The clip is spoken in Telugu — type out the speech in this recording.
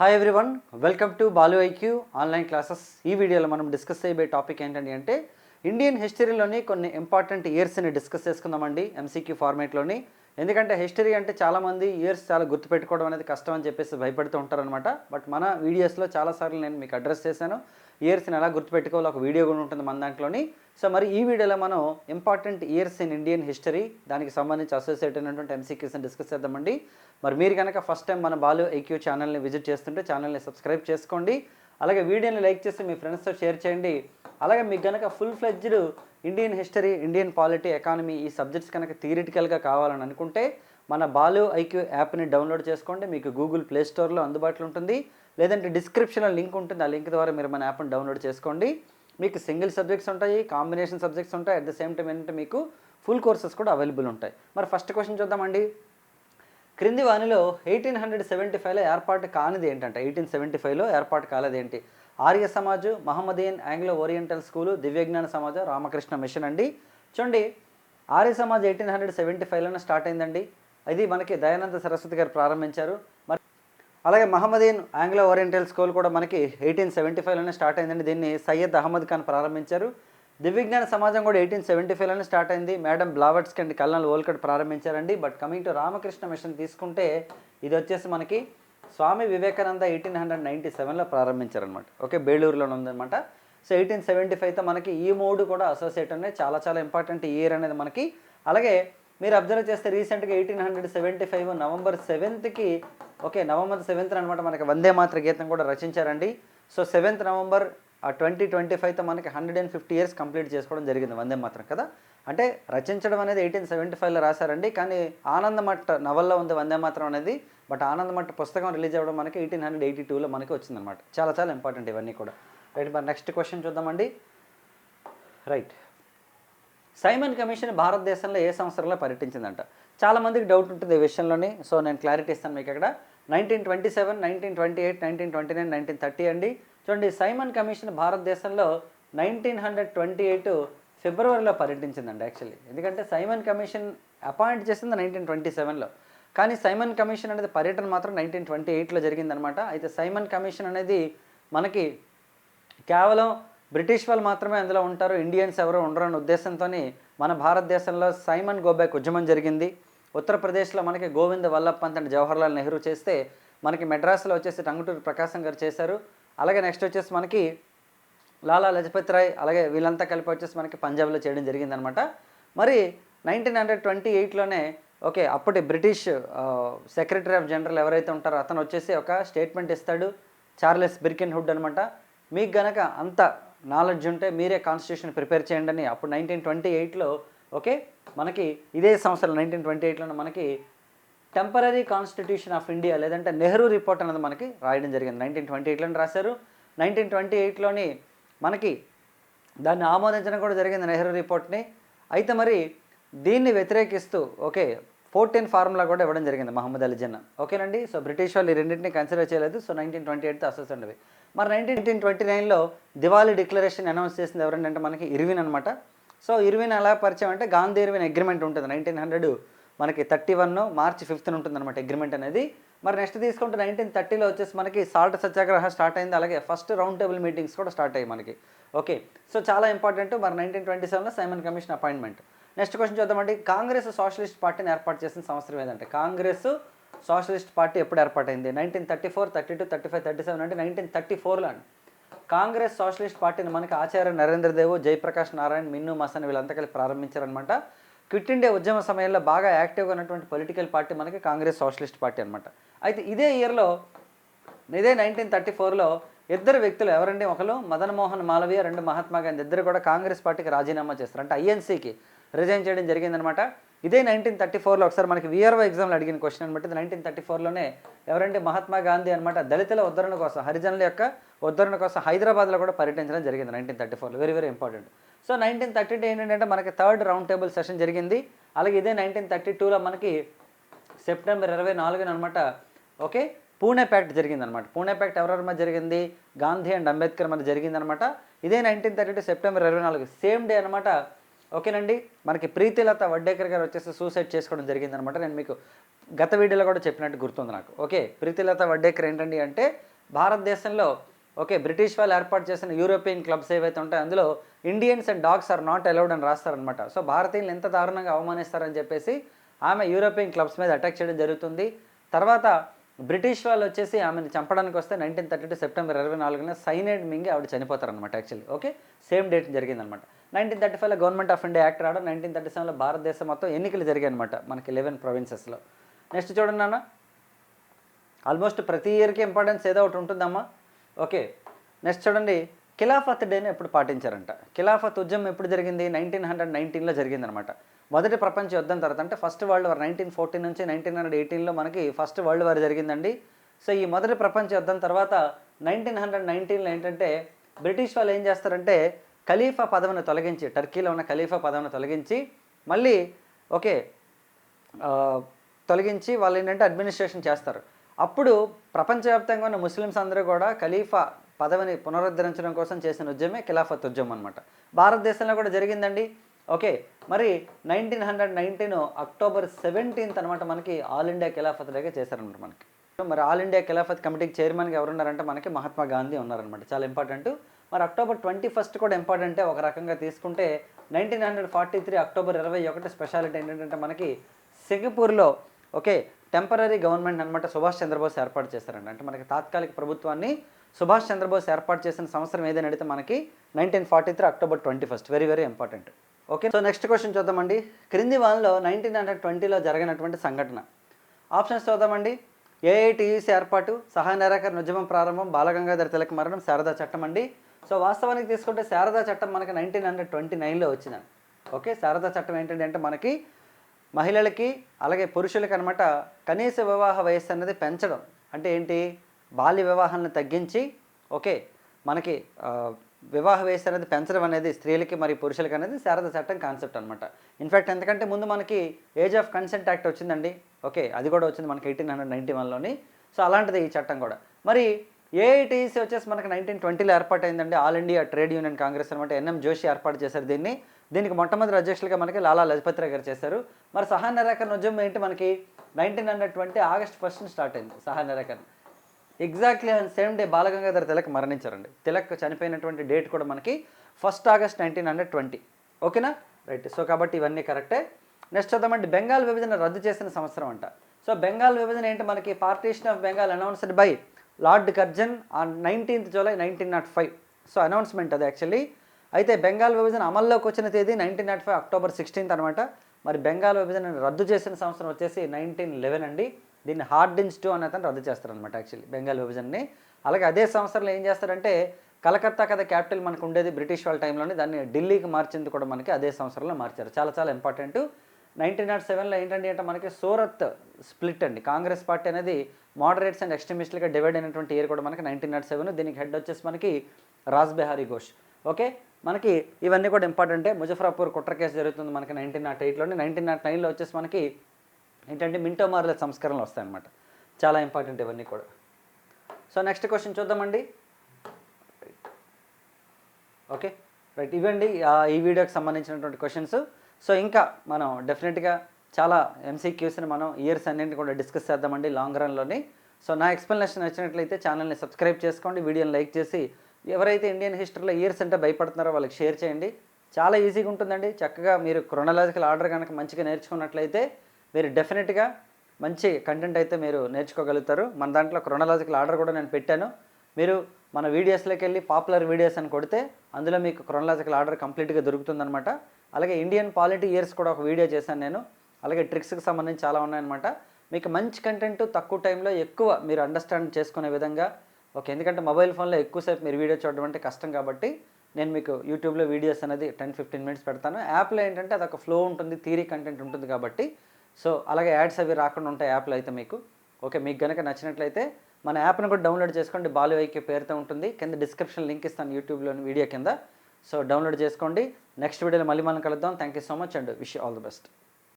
Hi everyone welcome to Balu IQ online classes ఈ వీడియోలో మనం డిస్కస్ చేయబోయే టాపిక్ ఏంటండి అంటే ఇండియన్ హిస్టరీలోని కొన్ని ఇంపార్టెంట్ ఇయర్స్ని డిస్కస్ చేసుకుందామండి ఎంసీక్యూ ఫార్మేట్లోని ఎందుకంటే హిస్టరీ అంటే చాలామంది ఇయర్స్ చాలా గుర్తుపెట్టుకోవడం అనేది కష్టం అని చెప్పేసి భయపడుతూ ఉంటారనమాట బట్ మన వీడియోస్లో చాలాసార్లు నేను మీకు అడ్రస్ చేశాను. ఇయర్స్ని ఎలా గుర్తుపెట్టుకోవాలో ఒక వీడియో కూడా ఉంటుంది మన దాంట్లోని. సో మరి ఈ వీడియోలో మనం important years in Indian history దానికి సంబంధించి అసోసియేట్ అయినటువంటి ఎంసీక్యూస్ని డిస్కస్ చేద్దామండి. మరి మీరు కనుక ఫస్ట్ టైం మన బాలు ఐక్యూ ఛానల్ని విజిట్ చేస్తుంటే ఛానల్ని సబ్స్క్రైబ్ చేసుకోండి. అలాగే వీడియోని లైక్ చేసి మీ ఫ్రెండ్స్తో షేర్ చేయండి. అలాగే మీకు కనుక full fledged Indian history Indian polity economy ఈ సబ్జెక్ట్స్ కనుక థియరిటికల్గా కావాలని అనుకుంటే మన బాలు ఐక్యూ యాప్ని డౌన్లోడ్ చేసుకోండి. మీకు గూగుల్ ప్లే స్టోర్లో అందుబాటులో ఉంటుంది. లేదంటే డిస్క్రిప్షన్లో లింక్ ఉంటుంది. ఆ లింక్ ద్వారా మీరు మన యాప్ని డౌన్లోడ్ చేసుకోండి. మీకు సింగిల్ సబ్జెక్ట్స్ ఉంటాయి కాంబినేషన్ సబ్జెక్ట్స్ ఉంటాయి. అట్ ద సేమ్ టైం ఏంటంటే మీకు ఫుల్ కోర్సెస్ కూడా అవైలబుల్ ఉంటాయి. మరి ఫస్ట్ క్వశ్చన్ చూద్దామండి. క్రింది వానిలో ఎయిటీన్ హండ్రెడ్ సెవెంటీ ఫైవ్లో ఏర్పాటు కానిది ఏంటంటే? ఎయిటీన్ సెవెంటీ ఫైవ్లో ఏర్పాటు కాలేదు ఏంటి? Arya Samaj Mohammedan Anglo Oriental school దివ్యజ్ఞాన సమాజం రామకృష్ణ మిషన్ అండి. చూడండి Arya Samaj eighteen hundred seventy ఫైవ్లోనే start అయిందండి. ఇది మనకి దయానంద సరస్వతి గారు ప్రారంభించారు. మరి అలాగే మహమ్మదీన్ ఆంగ్లో ఓరియంటల్ స్కూల్ కూడా మనకి ఎయిటీన్ సెవెంటీ ఫైవ్లోనే స్టార్ట్ అయిందండి. దీన్ని సయ్యద్ అహ్మద్ ఖాన్ ప్రారంభించారు. దివ్యజ్ఞాన సమాజం కూడా ఎయిటీన్ సెవెంటీ ఫైవ్లోనే స్టార్ట్ అయింది. Madam Blavatsky and Colonel Olcott ప్రారంభించారండి. But coming to Ramakrishna Mission తీసుకుంటే ఇది వచ్చేసి మనకి Swami Vivekananda eighteen hundred ninety సెవెన్లో ప్రారంభించారనమాట ఓకే బేలూరులో ఉందన్నమాట. సో ఎయిటీన్ సెవెంటీ ఫైవ్తో మనకి ఈ మూడు కూడా అసోసియేట్ అనేది చాలా చాలా ఇంపార్టెంట్ ఇయర్ అనేది మనకి. అలాగే మీరు అబ్జర్వ్ చేస్తే రీసెంట్గా eighteen hundred seventy five November సెవెంత్కి okay November seventh అనమాట మనకి వందే మాత్ర గీతం కూడా రచించారండి. సో సెవెంత్ నవంబర్ ఆ ట్వంటీ ట్వంటీ ఫైవ్తో మనకి hundred and fifty years complete చేసుకోవడం జరిగింది వందే మాత్రం కదా? అంటే రచించడం అనేది ఎయిటీన్ సెవెంటీ ఫైవ్లో రాశారండి కానీ ఆనందమట్ట నవల్లో ఉంది వందే మాత్రం అనేది బట్ ఆనందమట్ట పుస్తకం రిలీజ్ అవ్వడం మనకి ఎయిటీన్ హండ్రెడ్ ఎయిటీ టూలో మనకి వచ్చిందనమాట చాలా చాలా ఇంపార్టెంట్ ఇవన్నీ కూడా. రైట్ మరి నెక్స్ట్ క్వశ్చన్ చూద్దామండి. రైట్. సైమన్ కమిషన్ భారతదేశంలో ఏ సంవత్సరంలో పర్యటించిందంట? చాలా మందికి డౌట్ ఉంటుంది ఈ విషయంలోనే సో నేను క్లారిటీ ఇస్తాను మీకు ఇక్కడ. Nineteen twenty seven nineteen twenty eight nineteen twenty nine nineteen thirty అండి. చూడండి సైమన్ కమిషన్ భారతదేశంలో నైన్టీన్ హండ్రెడ్ ట్వంటీ ఎయిట్ ఫిబ్రవరిలో పర్యటించిందండి యాక్చువల్లీ ఎందుకంటే సైమన్ కమిషన్ అపాయింట్ చేసింది నైన్టీన్ ట్వంటీ సెవెన్లో. కానీ సైమన్ కమిషన్ అనేది పర్యటన మాత్రం నైన్టీన్ ట్వంటీ ఎయిట్లో జరిగిందనమాట అయితే సైమన్ కమిషన్ అనేది మనకి కేవలం బ్రిటిష్ వాళ్ళు మాత్రమే అందులో ఉంటారు ఇండియన్స్ ఎవరు ఉండరు అనే ఉద్దేశంతో మన భారతదేశంలో సైమన్ గోబ్యాక్ ఉద్యమం జరిగింది. ఉత్తరప్రదేశ్లో మనకి గోవింద్ వల్లభ్ పంత్ అండ్ జవహర్లాల్ నెహ్రూ చేస్తే మనకి మెడ్రాస్లో వచ్చేసి టంగుటూరు ప్రకాశం గారు చేశారు. అలాగే నెక్స్ట్ వచ్చేసి మనకి లాలా లజపతి రాయ్ అలాగే వీళ్ళంతా కలిపి వచ్చేసి మనకి పంజాబ్లో చేయడం జరిగిందనమాట మరి నైన్టీన్ హండ్రెడ్ ట్వంటీ ఎయిట్లోనే ఓకే అప్పటి బ్రిటిష్ సెక్రటరీ ఆఫ్ జనరల్ ఎవరైతే ఉంటారో అతను వచ్చేసి ఒక స్టేట్మెంట్ ఇస్తాడు చార్లెస్ బిర్కిన్ హుడ్ అనమాట మీకు గనక అంత నాలెడ్జ్ ఉంటే మీరే కాన్స్టిట్యూషన్ ప్రిపేర్ చేయండి అని అప్పుడు నైన్టీన్ ట్వంటీ ఎయిట్లో ఓకే మనకి ఇదే సంవత్సరం నైన్టీన్ ట్వంటీ ఎయిట్లో మనకి టెంపరీ కాన్స్టిట్యూషన్ ఆఫ్ ఇండియా లేదంటే నెహ్రూ రిపోర్ట్ అనేది మనకి రాయడం జరిగింది. నైన్టీన్ ట్వంటీ ఎయిట్లోనే రాశారు. నైన్టీన్ ట్వంటీ ఎయిట్లోని మనకి దాన్ని ఆమోదించడం కూడా జరిగింది నెహ్రూ రిపోర్ట్ని. అయితే మరి దీన్ని వ్యతిరేకిస్తూ ఓకే ఫోర్టీన్ ఫార్ములా కూడా ఇవ్వడం జరిగింది మహమ్మద్ అలీ జిన్నా. ఓకేనండి? సో బ్రిటిష్ వాళ్ళు ఈ రెండింటిని కన్సిడర్ చేయలేదు. So nineteen twenty eight assess అవి మరి నైన్టీన్ ట్వంటీ నైన్లో దివాళీ డిక్లరేషన్ అనౌన్స్ చేసింది ఎవరంటే మనకి ఇర్విన్ అనమాట సో ఇర్విన్ ఎలా పరిచయం అంటే గాంధీ ఇర్విన్ అగ్రిమెంట్ ఉంటుంది. నైన్టీన్ హండ్రెడ్ మనకి థర్టీ వన్ మార్చి ఫిఫ్త్న ఉంటుంది అనమాట అగ్రిమెంట్ అనేది. మరి నెక్స్ట్ తీసుకుంటే నైన్టీన్ థర్టీలో వచ్చేసి మనకి సాల్ట్ సత్యాగ్రహ స్టార్ట్ అయింది. అలాగే ఫస్ట్ రౌండ్ టేబుల్ మీటింగ్స్ కూడా స్టార్ట్ అయ్యాయి మనకి. ఓకే సో చాలా ఇంపార్టెంట్ మరి నైన్టీన్ ట్వంటీ సెవెన్లో Simon Commission appointment next question చూద్దామంటే కాంగ్రెస్ సోషలిస్ట్ పార్టీని ఏర్పాటు చేసిన సంవత్సరం ఏదంటే? కాంగ్రెస్ సోషలిస్ట్ పార్టీ ఎప్పుడు ఏర్పాటైంది? Nineteen thirty four thirty two thirty five thirty seven అంటే నైన్టీన్ థర్టీ ఫోర్లో అండి. కాంగ్రెస్ సోషలిస్ట్ పార్టీని మనకి ఆచార్య నరేంద్ర దేవ్ జయప్రకాష్ నారాయణ్ మిన్ను మసన్ వీళ్ళంతా కలిపి ప్రారంభించారనమాట క్విట్ ఇండియా ఉద్యమ సమయంలో బాగా యాక్టివ్గా ఉన్నటువంటి పొలిటికల్ పార్టీ మనకి కాంగ్రెస్ సోషలిస్ట్ పార్టీ అనమాట అయితే ఇదే ఇయర్లో ఇదే నైన్టీన్ థర్టీ ఫోర్లో ఇద్దరు వ్యక్తులు ఎవరండి ఒకరు మదన్ మోహన్ మాలవీయ రెండు మహాత్మా గాంధీ. ఇద్దరు కూడా కాంగ్రెస్ పార్టీకి రాజీనామా చేస్తారు. అంటే ఐఎన్సీకి రిజైన్ చేయడం జరిగిందనమాట ఇదే నైన్టీన్ థర్టీ ఫోర్లో ఒకసారి మనకి విఆర్ఓ ఎగ్జామ్లో అడిగిన క్వశ్చన్ అనమాట ఇది నైన్టీన్ థర్టీ ఫోర్లోనే ఎవరంటే మహాత్మా గాంధీ అనమాట దళితుల ఉద్ధరణ కోసం హరిజనుల యొక్క ఉద్ధరణ కోసం హైదరాబాద్లో కూడా పర్యటించడం జరిగింది నైన్టీన్ థర్టీ ఫోర్లో. Very very important so nineteen thirty two ఏంటంటే మనకి థర్డ్ రౌండ్ టేబుల్ సెషన్ జరిగింది. అలాగే ఇదే నైన్టీన్ థర్టీ టూలో మనకి సెప్టెంబర్ ఇరవై నాలుగున అనమాట ఓకే పూణే ప్యాక్ట్ జరిగిందనమాట పూణే ప్యాక్ట్ ఎవరెవరి మధ్య జరిగింది? గాంధీ అండ్ అంబేద్కర్ మధ్య జరిగిందనమాట ఇదే నైన్టీన్ థర్టీ టూ సెప్టెంబర్ ఇరవై నాలుగు సేమ్ డే అనమాట ఓకేనండి మనకి ప్రీతిలత వడ్డేకర్ గారు వచ్చేసి సూసైడ్ చేసుకోవడం జరిగిందనమాట నేను మీకు గత వీడియోలో కూడా చెప్పినట్టు గుర్తుంది నాకు ఓకే. ప్రీతిలత వడ్డేకర్ ఏంటండి అంటే భారతదేశంలో ఓకే బ్రిటిష్ వాళ్ళు ఏర్పాటు చేసిన యూరోపియన్ క్లబ్స్ ఏవైతే ఉంటాయో అందులో Indians and dogs are not allowed అని రాస్తారనమాట సో భారతీయులు ఎంత దారుణంగా అవమానిస్తారని చెప్పేసి ఆమె యూరోపియన్ క్లబ్స్ మీద అటాక్ చేయడం జరుగుతుంది. తర్వాత బ్రిటిష్ వాళ్ళు వచ్చేసి ఆమెను చంపడానికి వస్తే నైన్టీన్ థర్టీ టూ సెప్టెంబర్ ఇరవై నాలుగున సైనైడ్ మింగి ఆవిడ చనిపోతారనమాట యాక్చువల్లీ ఓకే సేమ్ డేట్ జరిగిందనమాట నైన్టీన్ థర్టీ ఫైవ్లో గవర్నమెంట్ ఆఫ్ ఇండియా యాక్ట్ రావడం నైన్టీన్ థర్టీ సెవెన్లో భారతదేశం మొత్తం ఎన్నికలు జరిగాయి అనమాట మనకి లెవెన్ ప్రొవిన్సెస్లో నెక్స్ట్ చూడండి నాన్న. ఆల్మోస్ట్ ప్రతి ఇయర్కి ఇంపార్టెన్స్ ఏదో ఒకటి ఉంటుందమ్మా. ఓకే నెక్స్ట్ చూడండి. ఖిలాఫత్ డేని ఎప్పుడు పాటించారంట? ఖిలాఫత్ ఉద్యమం ఎప్పుడు జరిగింది? నైన్టీన్ హండ్రెడ్ నైన్టీన్లో జరిగిందనమాట. మొదటి ప్రపంచ యుద్ధం తర్వాత అంటే first world war nineteen fourteen నుంచి నైన్టీన్ హండ్రెడ్ ఎయిటీన్లో మనకి ఫస్ట్ వరల్డ్ వార్ జరిగిందండి. సో ఈ మొదటి ప్రపంచ యుద్ధం తర్వాత నైన్టీన్ హండ్రెడ్ నైన్టీన్లో ఏంటంటే బ్రిటిష్ వాళ్ళు ఏం చేస్తారంటే ఖలీఫా పదవిని తొలగించి టర్కీలో ఉన్న ఖలీఫా పదవిని తొలగించి మళ్ళీ ఓకే తొలగించి వాళ్ళు ఏంటంటే అడ్మినిస్ట్రేషన్ చేస్తారు. అప్పుడు ప్రపంచవ్యాప్తంగా ఉన్న ముస్లిమ్స్ అందరూ కూడా ఖలీఫా పదవిని పునరుద్ధరించడం కోసం చేసిన ఉద్యమే ఖిలాఫత్ ఉద్యమం అనమాట భారతదేశంలో కూడా జరిగిందండి. ఓకే మరి nineteen hundred nineteen October seventeenth అనమాట మనకి ఆల్ ఇండియా ఖిలాఫత్ డేగా చేశారనమాట మనకి. మరి ఆల్ ఇండియా ఖిలాఫత్ కమిటీకి చైర్మన్గా ఎవరున్నారంటే మనకి మహాత్మా గాంధీ ఉన్నారనమాట చాలా ఇంపార్టెంట్ మరి అక్టోబర్ ట్వంటీ ఫస్ట్ కూడా ఇంపార్టెంటే ఒక రకంగా తీసుకుంటే nineteen hundred forty three October ఇరవై ఒకటి స్పెషాలిటీ ఏంటంటే మనకి సింగపూర్లో ఓకే టెంపరీ గవర్నమెంట్ అనమాట సుభాష్ చంద్రబోస్ ఏర్పాటు చేశారండి. అంటే మనకి తాత్కాలిక ప్రభుత్వాన్ని సుభాష్ చంద్రబోస్ ఏర్పాటు చేసిన సంవత్సరం ఏదైనా అడిగితే మనకి nineteen forty three October twenty first very very important okay so next question చూద్దామండి. క్రింది వన్లో నైన్టీన్ హండ్రెడ్ ట్వంటీలో జరిగినటువంటి సంఘటన. ఆప్షన్స్ చూద్దామండి. ఏఐటీయూసీ ఏర్పాటు సహాయ నిరాకరణ ఉద్యమం ప్రారంభం బాలగంగాధర తిలక్ మరణం శారదా చట్టం అండి. సో వాస్తవానికి తీసుకుంటే శారదా చట్టం మనకి నైన్టీన్ హండ్రెడ్ ట్వంటీ నైన్లో వచ్చిందండి ఓకే శారదా చట్టం ఏంటంటే అంటే మనకి మహిళలకి అలాగే పురుషులకి అనమాట కనీస వివాహ వయస్సు అనేది పెంచడం. అంటే ఏంటి? బాల్య వివాహాలను తగ్గించి ఓకే మనకి వివాహ వయసు అనేది పెంచడం అనేది స్త్రీలకి మరి పురుషులకి అనేది శారద చట్టం కాన్సెప్ట్ అనమాట ఇన్ఫ్యాక్ట్ ఎందుకంటే ముందు మనకి ఏజ్ ఆఫ్ కన్సెంట్ యాక్ట్ వచ్చిందండి. ఓకే అది కూడా వచ్చింది మనకి ఎయిటీన్ హండ్రెడ్ నైంటీ వన్లోని సో అలాంటిది ఈ చట్టం కూడా. మరి ఏఐటీసీ వచ్చేసి మనకి నైన్టీన్ ట్వంటీలో ఏర్పాటైందండి. All India Trade Union Congress అనమాట ఎన్ఎం జోషి ఏర్పాటు చేశారు దీన్ని. దీనికి మొట్టమొదటి అధ్యక్షులుగా మనకి లాలా లజపతి రాయ్ గారు చేశారు. మరి సహాయ నిరాకరణ ఉద్యమం ఏంటి మనకి? Nineteen hundred twenty August first start అయింది సహాయ నిరాకరణ. Exactly same day Balagangadhara Tilak మరణించారండి. Tilak చనిపోయినటువంటి డేట్ కూడా మనకి first August nineteen hundred twenty ఓకేనా? రైట్ సో కాబట్టి ఇవన్నీ కరెక్టే నెక్స్ట్ చూద్దామంటే బెంగాల్ విభజన రద్దు చేసిన సంవత్సరం అంట. సో బెంగాల్ విభజన ఏంటి? మనకి partition of Bengal announced by Lord Curzon on nineteenth July nineteen nought five so announcement అది యాక్చువల్లీ అయితే బెంగాల్ విభజన అమల్లోకి వచ్చిన తేదీ nineteen nought five October sixteenth అనమాట మరి బెంగాల్ విభజన రద్దు చేసిన సంవత్సరం వచ్చేసి నైన్టీన్ లెవెన్ అండి. దీన్ని హార్డిన్స్ టూ అనే అతను రద్దు చేస్తారనమాట యాక్చువల్లీ బెంగాల్ విభజనని అలాగే అదే సంవత్సరంలో ఏం చేస్తారంటే కలకత్తా కదా క్యాపిటల్ మనకు ఉండేది బ్రిటిష్ వాళ్ళ టైంలోనే దాన్ని ఢిల్లీకి మార్చింది కూడా మనకి అదే సంవత్సరంలో మార్చారు. చాలా చాలా ఇంపార్టెంట్ నైన్టీన్ నాట్ సెవెన్లో ఏంటంటే అంటే మనకి సూరత్ స్ప్లిట్ అండి. కాంగ్రెస్ పార్టీ అనేది మోడరేట్స్ అండ్ ఎక్స్ట్రీమిస్ట్లుగా డివైడ్ అయినటువంటి ఇయర్ కూడా మనకి నైన్టీన్ నాట్ సెవెన్ దీనికి హెడ్ వచ్చేసి మనకి రాజ్బిహారీ ఘోష్. ఓకే? మనకి ఇవన్నీ కూడా ఇంపార్టెంటే ముజఫరాపూర్ కుట్ర కేసు జరుగుతుంది మనకి నైన్టీన్ నాట్ ఎయిట్లోనే నైన్టీన్ నాట్ నైన్లో వచ్చేసి మనకి ఏంటంటే మింటో మార్ల సంస్కరణలు వస్తాయన్నమాట. చాలా ఇంపార్టెంట్ ఇవన్నీ కూడా. సో నెక్స్ట్ క్వశ్చన్ చూద్దామండి. Okay right. ఇవండి ఈ వీడియోకి సంబంధించినటువంటి క్వశ్చన్స్. సో ఇంకా మనం డెఫినెట్గా చాలా ఎంసీక్యూస్ని మనం ఇయర్స్ అన్నింటిని కూడా డిస్కస్ చేద్దామండి లాంగ్ రన్లోని. సో నా ఎక్స్ప్లెనేషన్ నచ్చినట్లయితే ఛానల్ని సబ్స్క్రైబ్ చేసుకోండి వీడియోని లైక్ చేసి ఎవరైతే ఇండియన్ హిస్టరీలో ఇయర్స్ అంటే భయపడుతున్నారో వాళ్ళకి షేర్ చేయండి. చాలా ఈజీగా ఉంటుందండి. చక్కగా మీరు క్రొనలాజికల్ ఆర్డర్ కనుక మంచిగా నేర్చుకున్నట్లయితే మీరు డెఫినెట్గా మంచి కంటెంట్ అయితే మీరు నేర్చుకోగలుగుతారు. మన దాంట్లో క్రొనలాజికల్ ఆర్డర్ కూడా నేను పెట్టాను. మీరు మన వీడియోస్లోకి వెళ్ళి పాపులర్ వీడియోస్ అని కొడితే అందులో మీకు క్రొనలాజికల్ ఆర్డర్ కంప్లీట్గా దొరుకుతుందనమాట అలాగే ఇండియన్ పాలిటీ ఇయర్స్ కూడా ఒక వీడియో చేశాను నేను. అలాగే ట్రిక్స్కి సంబంధించి చాలా ఉన్నాయన్నమాట. మీకు మంచి కంటెంట్ తక్కువ టైంలో ఎక్కువ మీరు అండర్స్టాండ్ చేసుకునే విధంగా ఓకే ఎందుకంటే మొబైల్ ఫోన్లో ఎక్కువసేపు మీరు వీడియో చూడడం అంటే కష్టం కాబట్టి నేను మీకు యూట్యూబ్లో వీడియోస్ అనేది టెన్ ఫిఫ్టీన్ మినిట్స్ పెడతాను. యాప్లో ఏంటంటే అదొక ఫ్లో ఉంటుంది థీరీ కంటెంట్ ఉంటుంది కాబట్టి సో అలాగే యాడ్స్ అవి రాకుండా ఉంటాయి యాప్లో అయితే మీకు. ఓకే మీకు కనుక నచ్చినట్లయితే మన యాప్ను కూడా డౌన్లోడ్ చేసుకోండి. బాలు పేరుతో ఉంటుంది. కింద డిస్క్రిప్షన్ లింక్ ఇస్తాను యూట్యూబ్లోని వీడియో కింద. సో డౌన్లోడ్ చేసుకోండి. నెక్స్ట్ వీడియోలో మళ్ళీ మనం కలుద్దాం. Thank you so much and wish all the best.